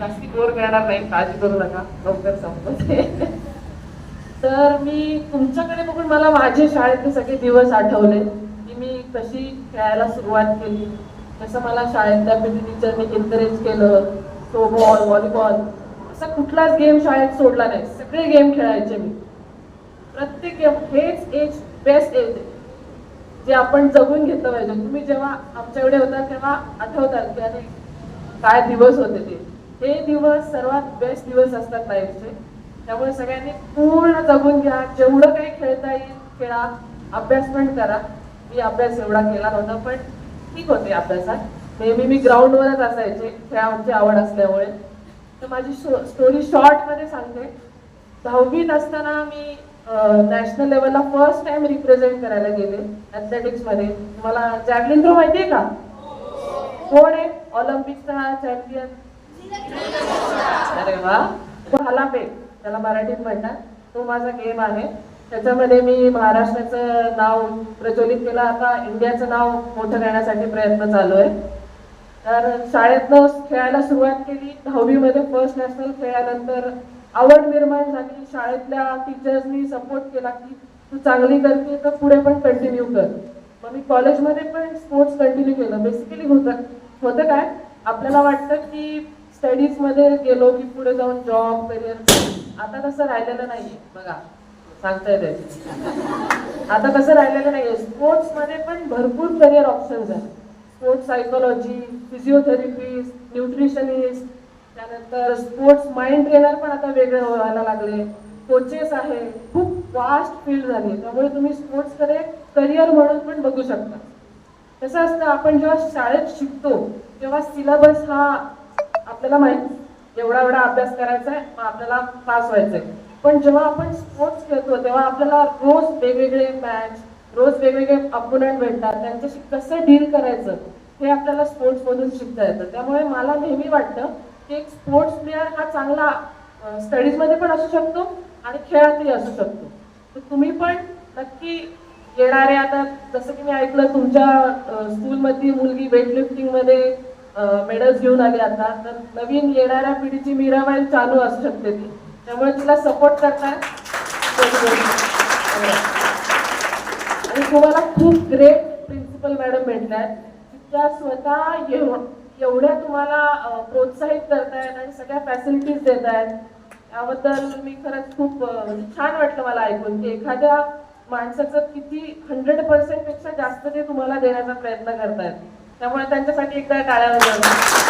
जास्ती बोर करणार नाही काळजी करू नका लवकर संपते. तर मी तुमच्याकडे बघून मला माझे शाळेतले सगळे दिवस आठवले. की मी कशी खेळायला सुरुवात केली कसं मला शाळेतल्या पीटी टीचरने एनकरेज केलं थ्रोबॉल व्हॉलीबॉल असा कुठलाच गेम शाळेत सोडला नाही. सगळे गेम खेळायचे मी. प्रत्येक गेम हेच एज बेस्ट एज आहे. जे आपण जगून घेतलं पाहिजे. तुम्ही जेव्हा आमच्याकडे होता तेव्हा आठवतात की अरे काय दिवस होते ते. हे दिवस सर्वात बेस्ट दिवस असतात लाईफचे त्यामुळे सगळ्यांनी पूर्ण जगून घ्या. जेवढं काही खेळता येईल खेळा. अभ्यास पण करा. मी अभ्यास एवढा केला नव्हता पण ठीक होते अभ्यासात. नेहमी मी ग्राउंडवरच असायचे. खेळाची आवड असल्यामुळे. तर माझी स्टोरी शॉर्टमध्ये सांगते. दहावीत असताना मी नॅशनल लेवलला फर्स्ट टाइम रिप्रेझेंट करायला गेले ॲथलेटिक्समध्ये मला तुम्हाला थ्रो माहिती आहे का? कोण आहे? ऑलिम्पिकचा चॅम्पियन अरे वा भालाफेक त्याला मराठीत म्हणतात. तो माझा गेम आहे. त्याच्यामध्ये मी महाराष्ट्राचं नाव प्रज्वलित केलं. आता इंडियाचं नाव मोठं करण्यासाठी प्रयत्न चालू आहे. तर शाळेतनं खेळायला सुरुवात केली. दहावीमध्ये फर्स्ट नॅशनल खेळल्यानंतर आवड निर्माण झाली. शाळेतल्या टीचर्सनी सपोर्ट केला की तू चांगली करते तर पुढे पण कंटिन्यू कर. मग मी कॉलेजमध्ये पण स्पोर्ट्स कंटिन्यू केलं. बेसिकली होतं. होतं काय? आपल्याला वाटतं की स्टडीजमध्ये गेलो की पुढे जाऊन जॉब करिअर आता तसं राहिलेलं नाहीये. बघा सांगता येते आता तसं राहिलेलं नाहीये. स्पोर्ट्समध्ये पण भरपूर करिअर ऑप्शन्स आहेत. स्पोर्ट्स सायकोलॉजी फिजिओथेरपिस्ट न्यूट्रिशनिस्ट त्यानंतर स्पोर्ट्स माइंड ट्रेनर पण आता वेगळे व्हायला लागले. कोचेस आहे. खूप वास्ट फील्ड झाली. आहे. त्यामुळे तुम्ही स्पोर्ट्सकडे करिअर म्हणून पण बघू शकता. कसं असतं आपण जेव्हा शाळेत शिकतो तेव्हा सिलेबस हा आपल्याला माहीत. एवढा एवढा अभ्यास करायचा आहे मग आपल्याला पास व्हायचंय. पण जेव्हा आपण स्पोर्ट्स खेळतो तेव्हा आपल्याला रोज वेगवेगळे मॅच रोज वेगवेगळे अपोनंट भेटतात. त्यांच्याशी कसं डील करायचं हे आपल्याला स्पोर्ट्स मधून शिकता येतं. त्यामुळे मला नेहमी वाटतं की एक स्पोर्ट्स प्लेअर हा चांगला स्टडीजमध्ये पण असू शकतो आणि खेळातही असू शकतो. तर तुम्ही पण नक्की येणारे आता जसं की मी ऐकलं तुमच्या स्कूलमधली मुलगी वेटलिफ्टिंगमध्ये मेडल्स घेऊन आली आता. तर नवीन येणाऱ्या पिढीची मीराबाई चालू असू शकते ती. त्यामुळे तिला सपोर्ट करताय आणि तुम्हाला खूप ग्रेट प्रिन्सिपल मॅडम भेटल्या की त्या स्वतः येऊन एवढ्या तुम्हाला प्रोत्साहित करतायत आणि सगळ्या फॅसिलिटीज देत आहेत. त्याबद्दल मी खरंच खूप म्हणजे छान वाटलं मला ऐकून की एखाद्या माणसाचं किती हंड्रेड पर्सेंटपेक्षा जास्त ते तुम्हाला देण्याचा प्रयत्न करतायत. त्यामुळे त्यांच्यासाठी एकदा टाळ्या वाजवा.